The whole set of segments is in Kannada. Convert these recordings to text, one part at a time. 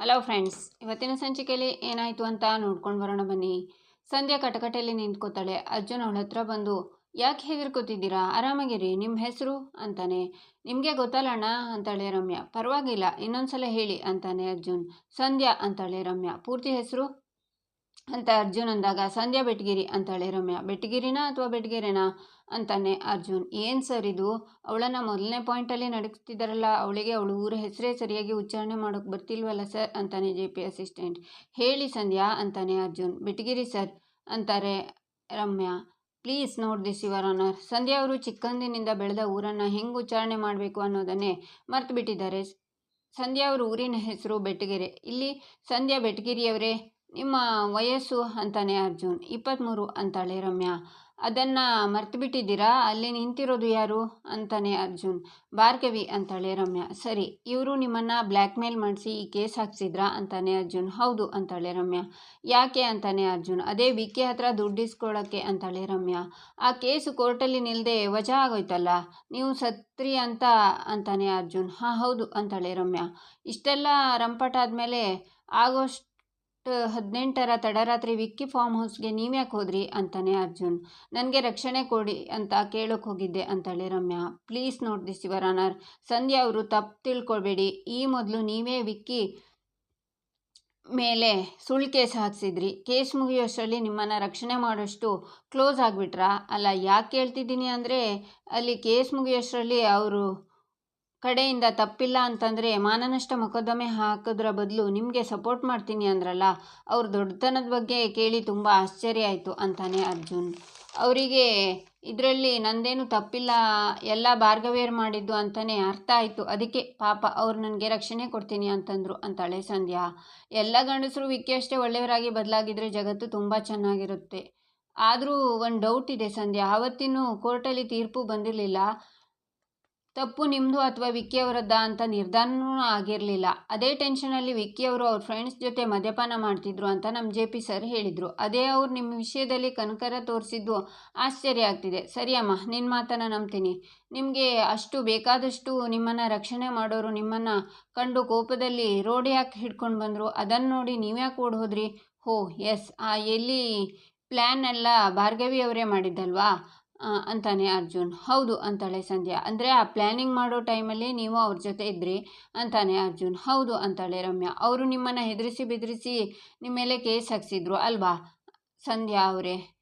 ಹಲೋ ಫ್ರೆಂಡ್ಸ್ ಇವತ್ತಿನ ಸಂಚಿಕೆಯಲ್ಲಿ ಏನಾಯಿತು ಅಂತ ನೋಡ್ಕೊಂಡು ಬರೋಣ ಬನ್ನಿ. ಸಂಧ್ಯಾ ಕಟಕಟೆಯಲ್ಲಿ ನಿಂತ್ಕೋತಾಳೆ. ಅರ್ಜುನ್ ಅವಳ ಹತ್ರ ಬಂದು, ಯಾಕೆ ಹೆದರ್ಕೋತಿದ್ದೀರಾ? ಆರಾಮಾಗಿರಿ. ನಿಮ್ಮ ಹೆಸರು? ಅಂತಾನೆ. ನಿಮಗೆ ಗೊತ್ತಲ್ಲಣ್ಣ ಅಂತಾಳೆ ರಮ್ಯಾ. ಪರವಾಗಿಲ್ಲ. ಇನ್ನೊಂದ್ಸಲ ಹೇಳಿ, ಅಂತಾನೆ ಅರ್ಜುನ್ ಸಂಧ್ಯಾ, ಅಂತಾಳೆ ರಮ್ಯಾ. ಪೂರ್ತಿ ಹೆಸರು? ಅಂತ ಅರ್ಜುನ್ ಅಂದಾಗ, ಸಂಧ್ಯಾ ಬೆಟ್ಗಿರಿ ಅಂತಾಳೆ ರಮ್ಯಾ. ಬೆಟ್ಗಿರಿನಾ ಅಥವಾ ಬೆಟ್ಗೆರೆನಾ? ಅಂತಾನೆ ಅರ್ಜುನ್. ಏನು ಸರ್ ಇದು? ಅವಳನ್ನು ಮೊದಲನೇ ಪಾಯಿಂಟಲ್ಲಿ ನಡೆಸ್ತಿದ್ದಾರಲ್ಲ ಅವಳಿಗೆ ಅವಳು ಊರ ಹೆಸರೇ ಸರಿಯಾಗಿ ಉಚ್ಚಾರಣೆ ಮಾಡೋಕ್ಕೆ ಬರ್ತಿಲ್ವಲ್ಲ ಸರ್? ಅಂತಾನೆ ಜೆ ಪಿ ಅಸಿಸ್ಟೆಂಟ್. ಹೇಳಿ ಸಂಧ್ಯಾ ಅಂತಾನೆ ಅರ್ಜುನ್. ಬೆಟ್ಗಿರಿ ಸರ್ ಅಂತಾರೆ Ramya. Please note this your honour. Sandhya ಅವರು ಚಿಕ್ಕಂದಿನಿಂದ ಬೆಳೆದ ಊರನ್ನು ಹೆಂಗೆ ಉಚ್ಚಾರಣೆ ಮಾಡಬೇಕು ಅನ್ನೋದನ್ನೇ ಮರ್ತು ಬಿಟ್ಟಿದ್ದಾರೆ ಸಂಧ್ಯಾ ಅವರ ಊರಿನ ಹೆಸರು ಬೆಟ್ಟಗೆರೆ ಇಲ್ಲಿ ಸಂಧ್ಯಾ ಬೆಟ್ಗಿರಿಯವರೇ ನಿಮ್ಮ ವಯಸ್ಸು ಅಂತಾನೆ ಅರ್ಜುನ್ ಇಪ್ಪತ್ತ್ಮೂರು ಅಂತಾಳೆ ರಮ್ಯಾ. ಅದನ್ನು ಮರ್ತು ಬಿಟ್ಟಿದ್ದೀರಾ ಅಲ್ಲಿ ನಿಂತಿರೋದು ಯಾರು? ಅಂತಾನೆ ಅರ್ಜುನ್. ಭಾರ್ಗವಿ ಅಂತಾಳೆ ರಮ್ಯಾ. ಸರಿ, ಇವರು ನಿಮ್ಮನ್ನು ಬ್ಲ್ಯಾಕ್ಮೇಲ್ ಮಾಡಿಸಿ ಈ ಕೇಸ್ ಹಾಕ್ಸಿದ್ರಾ? ಅಂತಾನೆ ಅರ್ಜುನ್. ಹೌದು, ಅಂತಾಳೆ ರಮ್ಯಾ. ಯಾಕೆ? ಅಂತಾನೆ ಅರ್ಜುನ್. ಅದೇ ವಿಕೆ ಹತ್ರ ದುಡ್ಡು ಇಸ್ಕೊಳ್ಳೋಕ್ಕೆ ಅಂತಾಳೆ ರಮ್ಯಾ. ಆ ಕೇಸು ಕೋರ್ಟಲ್ಲಿ ನಿಲ್ಲದೆ ವಜಾ ಆಗೋಯ್ತಲ್ಲ? ನೀವು ಸತ್ರಿ ಅಂತ, ಅಂತಾನೆ ಅರ್ಜುನ್. ಹಾಂ, ಹೌದು, ಅಂತಾಳೆ ರಮ್ಯಾ. ಇಷ್ಟೆಲ್ಲ ರಂಪಟಾದ್ಮೇಲೆ ಆಗೋಷ್ಟು ಹದಿನೆಂಟರ ತಡರಾತ್ರಿ ವಿಕ್ಕಿ ಫಾರ್ಮ್ ಹೌಸ್ಗೆ ನೀವ್ಯಾಕೆ ಹೋದ್ರಿ? ಅಂತಾನೆ ಅರ್ಜುನ್. ನನಗೆ ರಕ್ಷಣೆ ಕೊಡಿ ಅಂತ ಕೇಳೋಕೆ ಹೋಗಿದ್ದೆ ಅಂತಾಳೆ Ramya. Please note this your Sandhya ಅವರು ತಪ್ಪು ತಿಳ್ಕೊಳ್ಬೇಡಿ. ಈ ಮೊದಲು ನೀವೇ ವಿಕ್ಕಿ ಮೇಲೆ ಸುಳ್ಳು ಕೇಸ್ ಹಾಕ್ಸಿದ್ರಿ. ಕೇಸ್ ಮುಗಿಯೋಷ್ಟರಲ್ಲಿ ನಿಮ್ಮನ್ನು ರಕ್ಷಣೆ ಮಾಡೋಷ್ಟು ಕ್ಲೋಸ್ ಆಗಿಬಿಟ್ರಾ? ಅಲ್ಲ, ಯಾಕೆ ಕೇಳ್ತಿದ್ದೀನಿ ಅಂದರೆ ಅಲ್ಲಿ ಕೇಸ್ ಮುಗಿಯೋಷ್ಟರಲ್ಲಿ ಅವರು ಕಡೆಯಿಂದ ತಪ್ಪಿಲ್ಲ ಅಂತಂದರೆ ಮಾನನಷ್ಟ ಮೊಕದ್ದಮೆ ಹಾಕೋದ್ರ ಬದಲು ನಿಮಗೆ ಸಪೋರ್ಟ್ ಮಾಡ್ತೀನಿ ಅಂದ್ರಲ್ಲ, ಅವ್ರ ದೊಡ್ಡತನದ ಬಗ್ಗೆ ಕೇಳಿ ತುಂಬ ಆಶ್ಚರ್ಯ ಆಯಿತು ಅಂತಾನೆ ಅರ್ಜುನ್. ಅವರಿಗೆ ಇದರಲ್ಲಿ ನಂದೇನು ತಪ್ಪಿಲ್ಲ, ಎಲ್ಲ ಭಾರ್ಗವೇರ್ ಮಾಡಿದ್ದು ಅಂತಲೇ ಅರ್ಥ ಆಯಿತು. ಅದಕ್ಕೆ ಪಾಪ ಅವ್ರು ನನಗೆ ರಕ್ಷಣೆ ಕೊಡ್ತೀನಿ ಅಂತಂದರು ಅಂತಾಳೆ ಸಂಧ್ಯಾ. ಎಲ್ಲ ಗಂಡಸರು ವಿಕ್ಕಿ ಅಷ್ಟೇ ಒಳ್ಳೆಯವರಾಗಿ ಬದಲಾಗಿದ್ರೆ ಜಗತ್ತು ತುಂಬ ಚೆನ್ನಾಗಿರುತ್ತೆ. ಆದರೂ ಒಂದು ಡೌಟ್ ಇದೆ ಸಂಧ್ಯಾ. ಆವತ್ತಿನೂ ಕೋರ್ಟಲ್ಲಿ ತೀರ್ಪು ಬಂದಿರಲಿಲ್ಲ. ತಪ್ಪು ನಿಮ್ಮದು ಅಥವಾ ವಿಕ್ಕಿ ಅವರದ್ದ ಅಂತ ನಿರ್ಧಾರನೂ ಆಗಿರಲಿಲ್ಲ. ಅದೇ ಟೆನ್ಷನಲ್ಲಿ ವಿಕ್ಕಿಯವರು ಅವ್ರ ಫ್ರೆಂಡ್ಸ್ ಜೊತೆ ಮದ್ಯಪಾನ ಮಾಡ್ತಿದ್ರು ಅಂತ ನಮ್ಮ ಜೆ ಪಿ ಸರ್ ಹೇಳಿದರು. ಅದೇ ಅವ್ರು ನಿಮ್ಮ ವಿಷಯದಲ್ಲಿ ಕನಕರ ತೋರಿಸಿದ್ದು ಆಶ್ಚರ್ಯ ಆಗ್ತಿದೆ. ಸರಿಯಮ್ಮ ನಿನ್ನ ಮಾತನ್ನು ನಂಬ್ತೀನಿ. ನಿಮಗೆ ಅಷ್ಟು ಬೇಕಾದಷ್ಟು ನಿಮ್ಮನ್ನು ರಕ್ಷಣೆ ಮಾಡೋರು ನಿಮ್ಮನ್ನು ಕಂಡು ಕೋಪದಲ್ಲಿ ರೋಡ್ ಯಾಕೆ ಹಿಡ್ಕೊಂಡು ಬಂದರು? ಅದನ್ನು ನೋಡಿ ನೀವ್ಯಾಕೆ ಓಡ್ ಹೋದ್ರಿ? ಹೋ, ಎಸ್. ಆ ಎಲ್ಲಿ ಪ್ಲ್ಯಾನ್ ಎಲ್ಲ ಭಾರ್ಗವಿ ಅವರೇ ಮಾಡಿದ್ದಲ್ವಾ? ಅಂತಾನೆ ಅರ್ಜುನ್. ಹೌದು ಅಂತಾಳೆ ಸಂಧ್ಯಾ. ಅಂದರೆ ಆ ಪ್ಲ್ಯಾನಿಂಗ್ ಮಾಡೋ ಟೈಮಲ್ಲಿ ನೀವು ಅವ್ರ ಜೊತೆ ಇದ್ರಿ ಅಂತಾನೆ ಅರ್ಜುನ್. ಹೌದು ಅಂತಾಳೆ ರಮ್ಯಾ. ಅವರು ನಿಮ್ಮನ್ನು ಹೆದರಿಸಿ ಬೆದರಿಸಿ ನಿಮ್ಮ ಮೇಲೆ ಕೇಸ್ ಹಾಕ್ಸಿದ್ರು ಅಲ್ವಾ? ಸಂಧ್ಯಾ ಅವರೇ.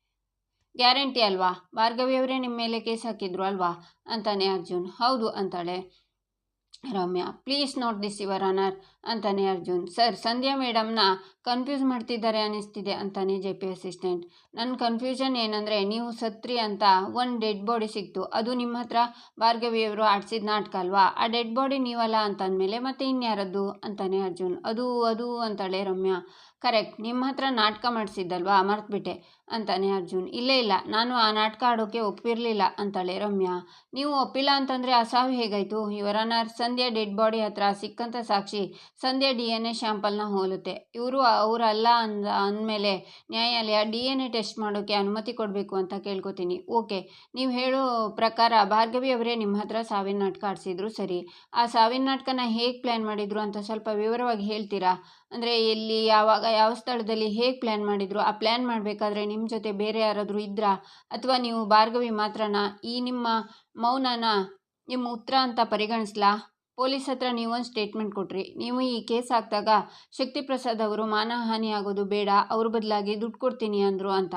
ಗ್ಯಾರಂಟಿ ಅಲ್ವಾ? ಭಾರ್ಗವಿ ಅವರೇ ನಿಮ್ಮ ಮೇಲೆ ಕೇಸ್ ಹಾಕಿದ್ರು ಅಲ್ವಾ? ಅಂತಾನೆ ಅರ್ಜುನ್. ಹೌದು ಅಂತಾಳೆ. Ramya please note this your honour ಅಂತಾನೆ ಅರ್ಜುನ್. ಸರ್ ಸಂಧ್ಯಾ ಮೇಡಮ್ನ ಕನ್ಫ್ಯೂಸ್ ಮಾಡ್ತಿದ್ದಾರೆ ಅನ್ನಿಸ್ತಿದೆ ಅಂತಾನೆ ಜೆ ಪಿ ಅಸಿಸ್ಟೆಂಟ್ ನನ್ನ ಕನ್ಫ್ಯೂಷನ್ ಏನಂದರೆ ನೀವು ಸತ್ರಿ ಅಂತ ಒಂದು ಡೆಡ್ ಬಾಡಿ ಸಿಕ್ತು. ಅದು ನಿಮ್ಮ ಹತ್ರ ಭಾರ್ಗವಿಯವರು ಆಡಿಸಿದ ನಾಟಕ ಅಲ್ವಾ? ಆ ಡೆಡ್ ಬಾಡಿ ನೀವಲ್ಲ ಅಂತಂದಮೇಲೆ ಮತ್ತೆ ಇನ್ಯಾರದ್ದು? ಅಂತಾನೆ ಅರ್ಜುನ್. ಅದು ಅದು ಅಂತಾಳೆ ರಮ್ಯಾ. ಕರೆಕ್ಟ್ ನಿಮ್ಮ ಹತ್ರ ನಾಟಕ ಮಾಡಿಸಿದ್ದಲ್ವಾ? ಮರ್ತ್ಬಿಟ್ಟೆ, ಅಂತಾನೆ ಅರ್ಜುನ್. ಇಲ್ಲೇ ಇಲ್ಲ. ನಾನು ಆ ನಾಟಕ ಆಡೋಕ್ಕೆ ಒಪ್ಪಿರಲಿಲ್ಲ, ಅಂತಾಳೆ ರಮ್ಯಾ. ನೀವು ಒಪ್ಪಿಲ್ಲ ಅಂತಂದರೆ ಆ ಸಾವು ಹೇಗಾಯಿತು ಇವರನ್ನ ಸಂಧ್ಯಾ ಡೆಡ್ ಬಾಡಿ ಹತ್ರ ಸಿಕ್ಕಂಥ ಸಾಕ್ಷಿ. ಸಂಧ್ಯಾ ಡಿ ಎನ್ ಎ ಶ್ಯಾಂಪಲ್ನ ಹೋಲುತ್ತೆ. ಇವರು ಅವರಲ್ಲ ಅಂದ, ಅಂದಮೇಲೆ ನ್ಯಾಯಾಲಯ ಡಿ ಎನ್ ಎ ಟೆಸ್ಟ್ ಮಾಡೋಕ್ಕೆ ಅನುಮತಿ ಕೊಡಬೇಕು ಅಂತ ಕೇಳ್ಕೊತೀನಿ. ಓಕೆ, ನೀವು ಹೇಳೋ ಪ್ರಕಾರ ಭಾರ್ಗವಿ ಅವರೇ ನಿಮ್ಮ ಹತ್ರ ಸಾವಿನ ನಾಟಕ ಆಡಿಸಿದ್ರು ಸರಿ. ಆ ಸಾವಿನ ನಾಟಕನ ಹೇಗೆ ಪ್ಲ್ಯಾನ್ ಮಾಡಿದ್ರು ಅಂತ ಸ್ವಲ್ಪ ವಿವರವಾಗಿ ಹೇಳ್ತೀರಾ? ಅಂದರೆ ಎಲ್ಲಿ, ಯಾವಾಗ, ಯಾವ ಸ್ಥಳದಲ್ಲಿ ಹೇಗೆ ಪ್ಲ್ಯಾನ್ ಮಾಡಿದರು? ಆ ಪ್ಲ್ಯಾನ್ ಮಾಡಬೇಕಾದ್ರೆ ನಿಮ್ಮ ಜೊತೆ ಬೇರೆ ಯಾರಾದರೂ ಇದ್ರಾ? ಅಥವಾ ನೀವು ಭಾರ್ಗವಿ ಮಾತ್ರನಾ? ಈ ನಿಮ್ಮ ಮೌನನ ನಿಮ್ಮ ಉತ್ತರ ಅಂತ ಪರಿಗಣಿಸ್ಲಾ? ಪೊಲೀಸ್ ಹತ್ರ ನೀವೊಂದು ಸ್ಟೇಟ್ಮೆಂಟ್ ಕೊಟ್ರಿ. ನೀವು ಈ ಕೇಸ್ ಹಾಕಿದಾಗ ಶಕ್ತಿ ಪ್ರಸಾದ್ ಅವರು ಮಾನಹಾನಿ ಆಗೋದು ಬೇಡ, ಅವ್ರ ಬದಲಾಗಿ ದುಡ್ಡು ಕೊಡ್ತೀನಿ ಅಂದರು ಅಂತ.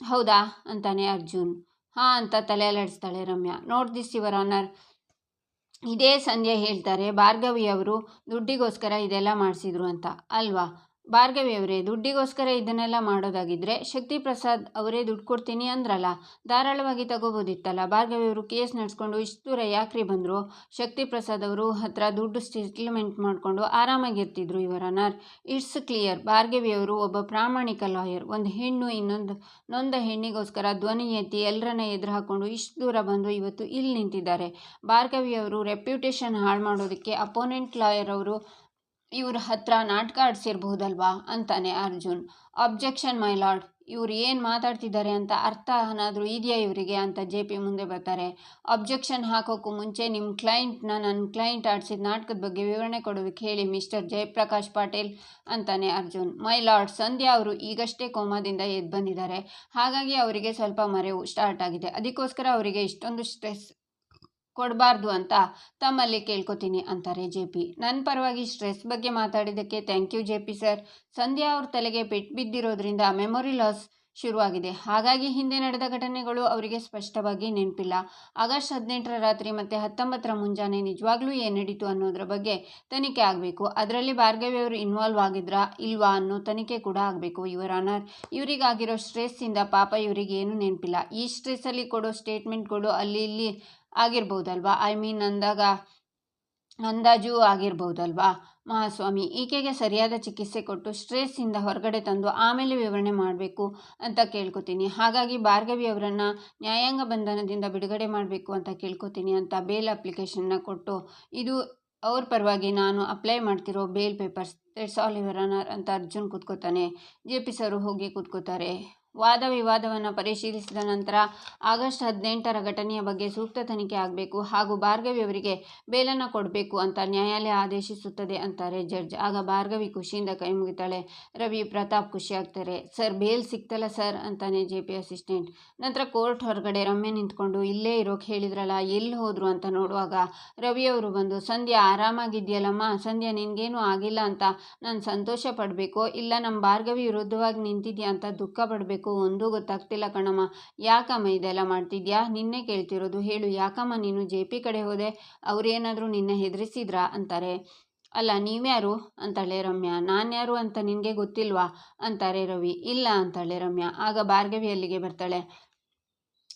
ಹೌದಾ? ಅಂತಾನೆ ಅರ್ಜುನ್. ಹಾಂ ಅಂತ ತಲೆ Ramya. Note this your honour ಇದೇ ಸಂಧ್ಯಾ ಹೇಳ್ತಾರೆ, ಭಾರ್ಗವಿ ಅವರು ದುಡ್ಡಿಗೋಸ್ಕರ ಇದೆಲ್ಲ ಮಾಡಿಸಿದ್ರು ಅಂತ. ಅಲ್ವಾ? ಭಾರ್ಗವಿ ಅವರೇ, ದುಡ್ಡಿಗೋಸ್ಕರ ಇದನ್ನೆಲ್ಲ ಮಾಡೋದಾಗಿದ್ದರೆ ಶಕ್ತಿ ಪ್ರಸಾದ್ ಅವರೇ ದುಡ್ಡು ಕೊಡ್ತೀನಿ ಅಂದ್ರಲ್ಲ, ಧಾರಾಳವಾಗಿ ತಗೋಬೋದಿತ್ತಲ್ಲ? ಭಾರ್ಗವಿ ಅವರು ಕೇಸ್ ನಡೆಸ್ಕೊಂಡು ಇಷ್ಟು ದೂರ ಯಾಕ್ರಿ ಬಂದರು? ಶಕ್ತಿ ಪ್ರಸಾದ್ ಅವರು ಹತ್ರ ದುಡ್ಡು ಸೆಟ್ಲ್ಮೆಂಟ್ ಮಾಡಿಕೊಂಡು ಆರಾಮಾಗಿರ್ತಿದ್ರು ಇವರನ್ನರ್ ಇಟ್ಸ್ ಕ್ಲಿಯರ್, ಭಾರ್ಗವಿ ಅವರು ಒಬ್ಬ ಪ್ರಾಮಾಣಿಕ ಲಾಯರ್. ಒಂದು ಹೆಣ್ಣು, ಇನ್ನೊಂದು ನೊಂದ ಹೆಣ್ಣಿಗೋಸ್ಕರ ಧ್ವನಿ ಎತ್ತಿ ಎಲ್ಲರನ್ನ ಎದುರು ಹಾಕ್ಕೊಂಡು ಇಷ್ಟು ದೂರ ಬಂದು ಇವತ್ತು ಇಲ್ಲಿ ನಿಂತಿದ್ದಾರೆ. ಭಾರ್ಗವಿ ಅವರು ರೆಪ್ಯುಟೇಷನ್ ಹಾಳು ಮಾಡೋದಕ್ಕೆ ಅಪೋನೆಂಟ್ ಲಾಯರ್ ಅವರು ಇವ್ರ ಹತ್ರ ನಾಟಕ ಆಡಿಸಿರ್ಬಹುದಲ್ವಾ? ಅಂತಾನೆ ಅರ್ಜುನ್. ಅಬ್ಜೆಕ್ಷನ್ ಮೈ ಲಾರ್ಡ್ ಇವ್ರು ಏನು ಮಾತಾಡ್ತಿದ್ದಾರೆ ಅಂತ ಅರ್ಥ ಏನಾದರೂ ಇದೆಯಾ ಇವರಿಗೆ ಅಂತ ಜೆ ಪಿ ಮುಂದೆ ಬರ್ತಾರೆ. ಅಬ್ಜೆಕ್ಷನ್ ಹಾಕೋಕ್ಕೂ ಮುಂಚೆ ನಿಮ್ಮ ಕ್ಲೈಂಟ್ನ ನನ್ನ ಕ್ಲೈಂಟ್ ಆಡಿಸಿದ ನಾಟಕದ ಬಗ್ಗೆ ವಿವರಣೆ ಕೊಡೋದಕ್ಕೆ ಹೇಳಿ ಮಿಸ್ಟರ್ ಜಯಪ್ರಕಾಶ್ ಪಾಟೀಲ್ ಅಂತಾನೆ ಅರ್ಜುನ್. ಮೈ ಲಾರ್ಡ್ ಸಂಧ್ಯಾ ಅವರು ಈಗಷ್ಟೇ ಕೋಮಾದಿಂದ ಎದ್ದು ಬಂದಿದ್ದಾರೆ. ಹಾಗಾಗಿ ಅವರಿಗೆ ಸ್ವಲ್ಪ ಮರೆವು ಸ್ಟಾರ್ಟ್ ಆಗಿದೆ. ಅದಕ್ಕೋಸ್ಕರ ಅವರಿಗೆ ಇಷ್ಟೊಂದು ಸ್ಟ್ರೆಸ್ ಕೊಡಬಾರ್ದು ಅಂತ ತಮ್ಮಲ್ಲಿ ಕೇಳ್ಕೊತೀನಿ ಅಂತಾರೆ ಜೆ ಪಿ. ನನ್ನ ಪರವಾಗಿ ಸ್ಟ್ರೆಸ್ ಬಗ್ಗೆ ಮಾತಾಡಿದ್ದಕ್ಕೆ thank you J P sir. Sandhya ಅವ್ರ ತಲೆಗೆ ಪೆಟ್ಟು ಬಿದ್ದಿರೋದ್ರಿಂದ ಮೆಮೊರಿ ಲಾಸ್ ಶುರುವಾಗಿದೆ. ಹಾಗಾಗಿ ಹಿಂದೆ ನಡೆದ ಘಟನೆಗಳು ಅವರಿಗೆ ಸ್ಪಷ್ಟವಾಗಿ ನೆನಪಿಲ್ಲ. ಆಗಸ್ಟ್ ಹದಿನೆಂಟರ ರಾತ್ರಿ ಮತ್ತು ಹತ್ತೊಂಬತ್ತರ ಮುಂಜಾನೆ ನಿಜವಾಗ್ಲೂ ಏನು ನಡೀತು ಅನ್ನೋದ್ರ ಬಗ್ಗೆ ತನಿಖೆ ಆಗಬೇಕು. ಅದರಲ್ಲಿ ಭಾರ್ಗವಿಯವರು ಇನ್ವಾಲ್ವ್ ಆಗಿದ್ರಾ ಇಲ್ವಾ ಅನ್ನೋ ತನಿಖೆ ಕೂಡ ಆಗಬೇಕು ಇವರ ಅನರ್ ಇವರಿಗಾಗಿರೋ ಸ್ಟ್ರೆಸ್ಸಿಂದ ಪಾಪ ಇವರಿಗೆ ಏನೂ ನೆನಪಿಲ್ಲ. ಈ ಸ್ಟ್ರೆಸ್ಸಲ್ಲಿ ಕೊಡೋ ಸ್ಟೇಟ್ಮೆಂಟ್ಗಳು ಅಲ್ಲಿ ಇಲ್ಲಿ ಆಗಿರ್ಬೋದಲ್ವಾ? ಐ ಮೀನ್ ಅಂದಾಗ ಅಂದಾಜು ಆಗಿರ್ಬೋದಲ್ವಾ? ಮಹಾಸ್ವಾಮಿ, ಈಕೆಗೆ ಸರಿಯಾದ ಚಿಕಿತ್ಸೆ ಕೊಟ್ಟು ಸ್ಟ್ರೆಸ್ಸಿಂದ ಹೊರಗಡೆ ತಂದು ಆಮೇಲೆ ವಿವರಣೆ ಮಾಡಬೇಕು ಅಂತ ಕೇಳ್ಕೊತೀನಿ. ಹಾಗಾಗಿ ಭಾರ್ಗವಿ ಅವರನ್ನು ನ್ಯಾಯಾಂಗ ಬಂಧನದಿಂದ ಬಿಡುಗಡೆ ಮಾಡಬೇಕು ಅಂತ ಕೇಳ್ಕೊತೀನಿ ಅಂತ ಬೇಲ್ ಅಪ್ಲಿಕೇಶನ್ನ ಕೊಟ್ಟು, ಇದು ಅವ್ರ ಪರವಾಗಿ ನಾನು ಅಪ್ಲೈ ಮಾಡ್ತಿರೋ bail papers it's all honour ಅಂತ ಅರ್ಜುನ್ ಕೂತ್ಕೋತಾನೆ. ಜೆ ಪಿ ಸರ್ ಹೋಗಿ ಕೂತ್ಕೋತಾರೆ. ವಾದ ವಿವಾದವನ್ನು ಪರಿಶೀಲಿಸಿದ ನಂತರ ಆಗಸ್ಟ್ ಹದಿನೆಂಟರ ಘಟನೆಯ ಬಗ್ಗೆ ಸೂಕ್ತ ತನಿಖೆ ಆಗಬೇಕು ಹಾಗೂ ಭಾರ್ಗವಿ ಅವರಿಗೆ ಬೇಲನ್ನು ಕೊಡಬೇಕು ಅಂತ ನ್ಯಾಯಾಲಯ ಆದೇಶಿಸುತ್ತದೆ ಅಂತಾರೆ ಜಡ್ಜ್. ಆಗ ಭಾರ್ಗವಿ ಖುಷಿಯಿಂದ ಕೈ ಮುಗಿತಾಳೆ. ರವಿ ಪ್ರತಾಪ್ ಖುಷಿ ಆಗ್ತಾರೆ. ಸರ್, ಬೇಲ್ ಸಿಕ್ತಲ್ಲ ಸರ್ ಅಂತಾನೆ ಜೆ ಪಿ ಅಸಿಸ್ಟೆಂಟ್. ನಂತರ ಕೋರ್ಟ್ ಹೊರಗಡೆ ರಮ್ಯ ನಿಂತ್ಕೊಂಡು, ಇಲ್ಲೇ ಇರೋಕೆ ಹೇಳಿದ್ರಲ್ಲ, ಎಲ್ಲಿ ಹೋದ್ರು ಅಂತ ನೋಡುವಾಗ ರವಿಯವರು ಬಂದು, ಸಂಧ್ಯಾ, ಆರಾಮಾಗಿದೆಯಲ್ಲಮ್ಮ? ಸಂಧ್ಯಾ, ನಿನಗೇನು ಆಗಿಲ್ಲ ಅಂತ ನಾನು ಸಂತೋಷ ಪಡಬೇಕು? ಇಲ್ಲ ನಮ್ಮ ಭಾರ್ಗವಿ ವಿರುದ್ಧವಾಗಿ ನಿಂತಿದ್ಯಾ ಅಂತ ದುಃಖ ಪಡಬೇಕು. ಒಂದೂ ಗೊತ್ತಾಗ್ತಿಲ್ಲ ಕಣಮ್ಮ. ಯಾಕಮ್ಮ ಇದೆಲ್ಲ ಮಾಡ್ತಿದ್ಯಾ? ನಿನ್ನೆ ಕೇಳ್ತಿರೋದು ಹೇಳು. ಯಾಕಮ್ಮ ನೀನು ಜೆ ಪಿ ಕಡೆ ಹೋದೆ? ಅವ್ರೇನಾದರೂ ನಿನ್ನೆ ಹೆದರಿಸಿದ್ರಾ? ಅಂತಾರೆ. ಅಲ್ಲ, ನೀವ್ಯಾರು? ಅಂತಾಳೆ ರಮ್ಯಾ. ನಾನ್ಯಾರು ಅಂತ ನಿನಗೆ ಗೊತ್ತಿಲ್ವಾ? ಅಂತಾರೆ ರವಿ. ಇಲ್ಲ, ಅಂತಾಳೆ ರಮ್ಯಾ. ಆಗ ಭಾರ್ಗವಿ ಅಲ್ಲಿಗೆ ಬರ್ತಾಳೆ.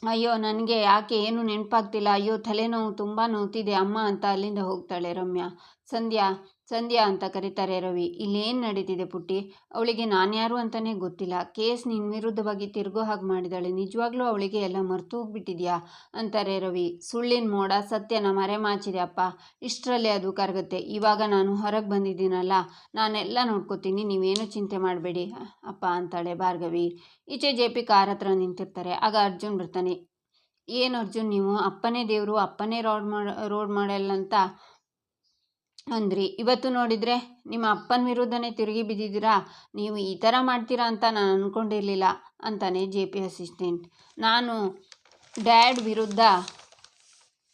ಅಯ್ಯೋ, ನನಗೆ ಯಾಕೆ ಏನು ನೆನಪಾಗ್ತಿಲ್ಲ? ಅಯ್ಯೋ, ತಲೆನೋವು ತುಂಬ ನೋವ್ತಿದೆ ಅಮ್ಮ ಅಂತ ಅಲ್ಲಿಂದ ಹೋಗ್ತಾಳೆ ರಮ್ಯಾ. ಸಂಧ್ಯಾ ಸಂಧ್ಯಾ ಅಂತ ಕರೀತಾರೆ ರವಿ. ಇಲ್ಲೇನು ನಡೀತಿದೆ ಪುಟ್ಟಿ? ಅವಳಿಗೆ ನಾನ್ಯಾರು ಅಂತಲೇ ಗೊತ್ತಿಲ್ಲ. ಕೇಸ್ ನಿನ್ನ ವಿರುದ್ಧವಾಗಿ ತಿರುಗೋ ಹಾಗೆ ಮಾಡಿದಾಳೆ. ನಿಜವಾಗ್ಲೂ ಅವಳಿಗೆ ಎಲ್ಲ ಮರ್ತು ಹೋಗ್ಬಿಟ್ಟಿದ್ಯಾ ಅಂತಾರೆ ರವಿ. ಸುಳ್ಳಿನ ಮೋಡ, ಸತ್ಯನ ಮರೆಮಾಚಿದೆ ಅಪ್ಪ. ಇಷ್ಟರಲ್ಲಿ ಅದು ಕರಗುತ್ತೆ. ಇವಾಗ ನಾನು ಹೊರಗೆ ಬಂದಿದ್ದೀನಲ್ಲ. ನಾನೆಲ್ಲ ನೋಡ್ಕೋತೀನಿ. ನೀವೇನು ಚಿಂತೆ ಮಾಡಬೇಡಿ. ಅಪ್ಪ ಅಂತಾಳೆ ಭಾರ್ಗವಿ. ಈಚೆ ಜೆ ಪಿ ಕಾರ್ ಹತ್ರ ನಿಂತಿರ್ತಾರೆ. ಆಗ ಅರ್ಜುನ್ ಬರ್ತಾನೆ. ಏನು ಅರ್ಜುನ್ ನೀವು? ಅಪ್ಪನೇ ದೇವರು, ಅಪ್ಪನೇ ರೋಡ್ ಮಾಡ ರೋಡ್ ಮಾಡಲ್ ಅಂತ ಅಂದ್ರಿ. ಇವತ್ತು ನೋಡಿದರೆ ನಿಮ್ಮ ಅಪ್ಪನ ವಿರುದ್ಧನೇ ತಿರುಗಿ ಬಿದ್ದಿದ್ದೀರಾ? ನೀವು ಈ ಥರ ಮಾಡ್ತೀರಾ ಅಂತ ನಾನು ಅಂದ್ಕೊಂಡಿರಲಿಲ್ಲ ಅಂತಾನೆ ಜೆ ಪಿ ಅಸಿಸ್ಟೆಂಟ್. ನಾನು ಡ್ಯಾಡ್ ವಿರುದ್ಧ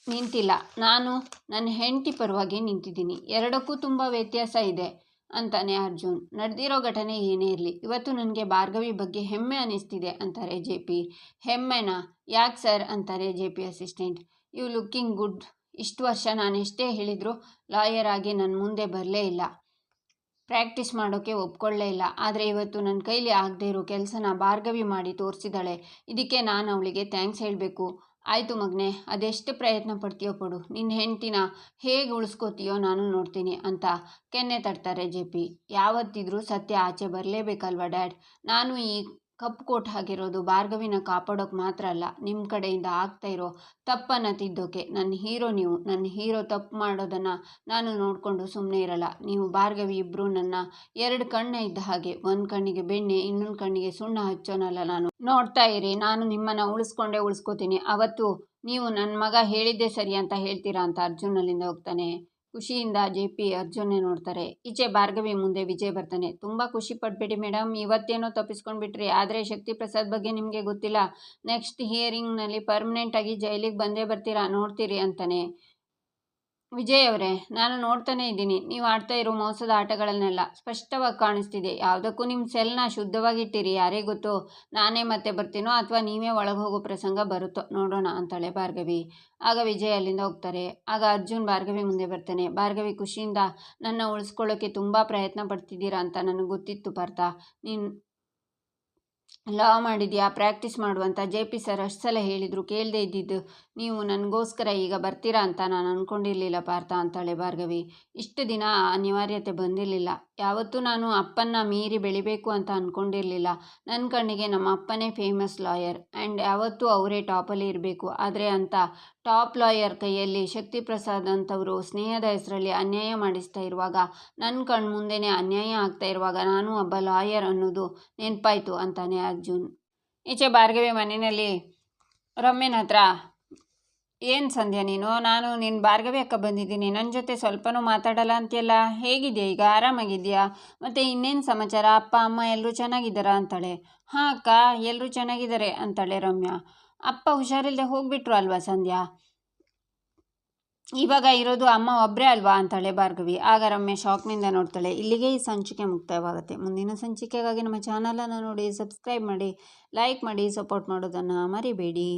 ನಿಂತಿಲ್ಲ. ನಾನು ನನ್ನ ಹೆಂಡತಿ ಪರವಾಗಿ ನಿಂತಿದ್ದೀನಿ. ಎರಡಕ್ಕೂ ತುಂಬ ವ್ಯತ್ಯಾಸ ಇದೆ ಅಂತಾನೆ ಅರ್ಜುನ್. ನಡೆದಿರೋ ಘಟನೆ ಏನೇ ಇರಲಿ, ಇವತ್ತು ನನಗೆ ಭಾರ್ಗವಿ ಬಗ್ಗೆ ಹೆಮ್ಮೆ ಅನ್ನಿಸ್ತಿದೆ ಅಂತಾರೆ ಜೆ ಪಿ. ಹೆಮ್ಮೆನಾ? ಯಾಕೆ ಸರ್? ಅಂತಾರೆ J P assistant. You looking good. ಇಷ್ಟು ವರ್ಷ ನಾನು ಎಷ್ಟೇ ಹೇಳಿದರೂ ಲಾಯರ್ ಆಗಿ ನನ್ನ ಮುಂದೆ ಬರಲೇ ಇಲ್ಲ. ಪ್ರಾಕ್ಟೀಸ್ ಮಾಡೋಕ್ಕೆ ಒಪ್ಕೊಳ್ಳೇ ಇಲ್ಲ. ಆದರೆ ಇವತ್ತು ನನ್ನ ಕೈಲಿ ಆಗದೆ ಇರೋ ಕೆಲಸನ ಭಾರ್ಗವಿ ಮಾಡಿ ತೋರಿಸಿದಾಳೆ. ಇದಕ್ಕೆ ನಾನು ಅವಳಿಗೆ ಥ್ಯಾಂಕ್ಸ್ ಹೇಳಬೇಕು. ಆಯಿತು ಮಗನೆ, ಅದೆಷ್ಟು ಪ್ರಯತ್ನ ಪಡ್ತೀಯೋ ಕೊಡು. ನಿನ್ನ ಹೆಂಡ್ತಿನ ಹೇಗೆ ಉಳಿಸ್ಕೋತೀಯೋ ನಾನು ನೋಡ್ತೀನಿ ಅಂತ ಕೆನ್ನೆ ತಡ್ತಾರೆ ಜೆ ಪಿ. ಯಾವತ್ತಿದ್ರೂ ಸತ್ಯ ಆಚೆ ಬರಲೇಬೇಕಲ್ವ ಡ್ಯಾಡ್? ನಾನು ಈ ಕಪ್ಪು ಕೋಟ್ ಆಗಿರೋದು ಭಾರ್ಗವಿನ ಕಾಪಾಡೋಕೆ ಮಾತ್ರ ಅಲ್ಲ ನಿಮ್ಮ ಕಡೆಯಿಂದ ಆಗ್ತಾ ಇರೋ ತಪ್ಪನ್ನು ತಿದ್ದೋಕೆ. ನನ್ನ ಹೀರೋ ನೀವು ನನ್ನ ಹೀರೋ ತಪ್ಪು ಮಾಡೋದನ್ನು ನಾನು ನೋಡಿಕೊಂಡು ಸುಮ್ಮನೆ ಇರಲ್ಲ. ನೀವು ಭಾರ್ಗವಿ ಇಬ್ಬರು ನನ್ನ ಎರಡು ಕಣ್ಣ ಇದ್ದ ಹಾಗೆ, ಒಂದು ಕಣ್ಣಿಗೆ ಬೆಣ್ಣೆ, ಇನ್ನೊಂದು ಕಣ್ಣಿಗೆ ಸುಣ್ಣ ಹಚ್ಚೋನಲ್ಲ ನಾನು. ನೋಡ್ತಾ ಇರಿ, ನಾನು ನಿಮ್ಮನ್ನು ಉಳಿಸ್ಕೊಂಡೇ ಉಳಿಸ್ಕೋತೀನಿ. ಅವತ್ತು ನೀವು ನನ್ನ ಮಗ ಹೇಳಿದ್ದೆ ಸರಿ ಅಂತ ಹೇಳ್ತೀರಾ ಅಂತ ಅರ್ಜುನಲ್ಲಿಂದ ಹೋಗ್ತಾನೆ. ಖುಷಿಯಿಂದ ಜೆ ಪಿ ಅರ್ಜುನ್ನೇ ನೋಡ್ತಾರೆ. ಈಚೆ ಭಾರ್ಗವಿ ಮುಂದೆ ವಿಜಯ್ ಬರ್ತಾನೆ. ತುಂಬ ಖುಷಿ ಪಡಬೇಡಿ ಮೇಡಮ್, ಇವತ್ತೇನೋ ತಪ್ಪಿಸ್ಕೊಂಡ್ಬಿಟ್ರಿ. ಆದರೆ ಶಕ್ತಿ ಪ್ರಸಾದ್ ಬಗ್ಗೆ ನಿಮಗೆ ಗೊತ್ತಿಲ್ಲ. ನೆಕ್ಸ್ಟ್ ಹಿಯರಿಂಗ್ನಲ್ಲಿ ಪರ್ಮನೆಂಟಾಗಿ ಜೈಲಿಗೆ ಬಂದೇ ಬರ್ತೀರಾ ನೋಡ್ತೀರಿ ಅಂತಾನೆ. ವಿಜಯ್ ಅವರೇ, ನಾನು ನೋಡ್ತಾನೆ ಇದ್ದೀನಿ. ನೀವು ಆಡ್ತಾ ಇರೋ ಮೋಸದ ಆಟಗಳನ್ನೆಲ್ಲ ಸ್ಪಷ್ಟವಾಗಿ ಕಾಣಿಸ್ತಿದೆ. ಯಾವುದಕ್ಕೂ ನಿಮ್ಮ ಸೆಲ್ನ ಶುದ್ಧವಾಗಿಟ್ಟಿರಿ. ಯಾರೇ ಗೊತ್ತೋ ನಾನೇ ಮತ್ತೆ ಬರ್ತೀನೋ ಅಥವಾ ನೀವೇ ಒಳಗೆ ಹೋಗೋ ಪ್ರಸಂಗ ಬರುತ್ತೋ ನೋಡೋಣ ಅಂತಾಳೆ ಭಾರ್ಗವಿ. ಆಗ ವಿಜಯ್ ಅಲ್ಲಿಂದ ಹೋಗ್ತಾರೆ. ಆಗ ಅರ್ಜುನ್ ಭಾರ್ಗವಿ ಮುಂದೆ ಬರ್ತಾನೆ. ಭಾರ್ಗವಿ ಖುಷಿಯಿಂದ, ನನ್ನ ಉಳಿಸ್ಕೊಳ್ಳೋಕ್ಕೆ ತುಂಬ ಪ್ರಯತ್ನ ಪಡ್ತಿದ್ದೀರಾ ಅಂತ ನನಗೆ ಗೊತ್ತಿತ್ತು ಪಾರ್ಥ. ನೀನು ಲಾ ಮಾಡಿದ್ಯಾ? ಪ್ರಾಕ್ಟೀಸ್ ಮಾಡುವಂತ ಜೆ ಪಿ ಸರ್ ಅಷ್ಟು ಸಲ ಹೇಳಿದರು. ಕೇಳದೇ ಇದ್ದಿದ್ದು ನೀವು ನನಗೋಸ್ಕರ ಈಗ ಬರ್ತೀರಾ ಅಂತ ನಾನು ಅಂದ್ಕೊಂಡಿರಲಿಲ್ಲ ಪಾರ್ಥ ಅಂತಾಳೆ ಭಾರ್ಗವಿ. ಇಷ್ಟು ದಿನ ಅನಿವಾರ್ಯತೆ ಬಂದಿರಲಿಲ್ಲ. ಯಾವತ್ತೂ ನಾನು ಅಪ್ಪನ್ನ ಮೀರಿ ಬೆಳಿಬೇಕು ಅಂತ ಅಂದ್ಕೊಂಡಿರಲಿಲ್ಲ ನನ್ನ ಕಣ್ಣಿಗೆ ನಮ್ಮ ಅಪ್ಪನೇ ಫೇಮಸ್ ಲಾಯರ್ ಆ್ಯಂಡ್ ಯಾವತ್ತೂ ಅವರೇ ಟಾಪಲ್ಲಿ ಇರಬೇಕು. ಆದರೆ ಅಂತ ಟಾಪ್ ಲಾಯರ್ ಕೈಯಲ್ಲಿ ಶಕ್ತಿ ಪ್ರಸಾದ್ ಅಂತವರು ಸ್ನೇಹದ ಹೆಸರಲ್ಲಿ ಅನ್ಯಾಯ ಮಾಡಿಸ್ತಾ ಇರುವಾಗ ನನ್ನ ಕಣ್ಣು ಮುಂದೆನೇ ಅನ್ಯಾಯ ಆಗ್ತಾ ಇರುವಾಗ ನಾನು ಒಬ್ಬ ಲಾಯರ್ ಅನ್ನೋದು ನೆನಪಾಯಿತು ಅಂತಾನೆ ಅರ್ಜುನ್. ಈಚೆ ಭಾರ್ಗವಿ ಮನೆಯಲ್ಲಿ, ರಮ್ಯನ ಹತ್ರ ಏನು ಸಂಧ್ಯಾ ನೀನು? ನಾನು ನಿನ್ನ ಭಾರ್ಗವಿ ಅಕ್ಕ ಬಂದಿದ್ದೀನಿ. ನನ್ನ ಜೊತೆ ಸ್ವಲ್ಪನೂ ಮಾತಾಡಲ್ಲ ಅಂತೀಯಲ್ಲ? ಹೇಗಿದೆಯಾ ಈಗ? ಆರಾಮಾಗಿದೆಯಾ? ಮತ್ತು ಇನ್ನೇನು ಸಮಾಚಾರ? ಅಪ್ಪ, ಅಮ್ಮ ಎಲ್ಲರೂ ಚೆನ್ನಾಗಿದ್ದಾರಾ ಅಂತಾಳೆ. ಹಾಂ ಅಕ್ಕ ಎಲ್ಲರೂ ಚೆನ್ನಾಗಿದ್ದಾರೆ ಅಂತಾಳೆ ರಮ್ಯಾ. ಅಪ್ಪ ಹುಷಾರಿಲ್ಲದೆ ಹೋಗ್ಬಿಟ್ರು ಅಲ್ವಾ ಸಂಧ್ಯಾ? ಇವಾಗ ಇರೋದು ಅಮ್ಮ ಒಬ್ಬರೇ ಅಲ್ವಾ ಅಂತಾಳೆ ಭಾರ್ಗವಿ. ಆಗ ರಮ್ಯ ಶಾಕ್ನಿಂದ ನೋಡ್ತಾಳೆ. ಇಲ್ಲಿಗೆ ಈ ಸಂಚಿಕೆ ಮುಕ್ತಾಯವಾಗುತ್ತೆ. ಮುಂದಿನ ಸಂಚಿಕೆಗಾಗಿ ನಮ್ಮ ಚಾನಲನ್ನು ನೋಡಿ, ಸಬ್ಸ್ಕ್ರೈಬ್ ಮಾಡಿ, ಲೈಕ್ ಮಾಡಿ, ಸಪೋರ್ಟ್ ಮಾಡೋದನ್ನು ಮರಿಬೇಡಿ.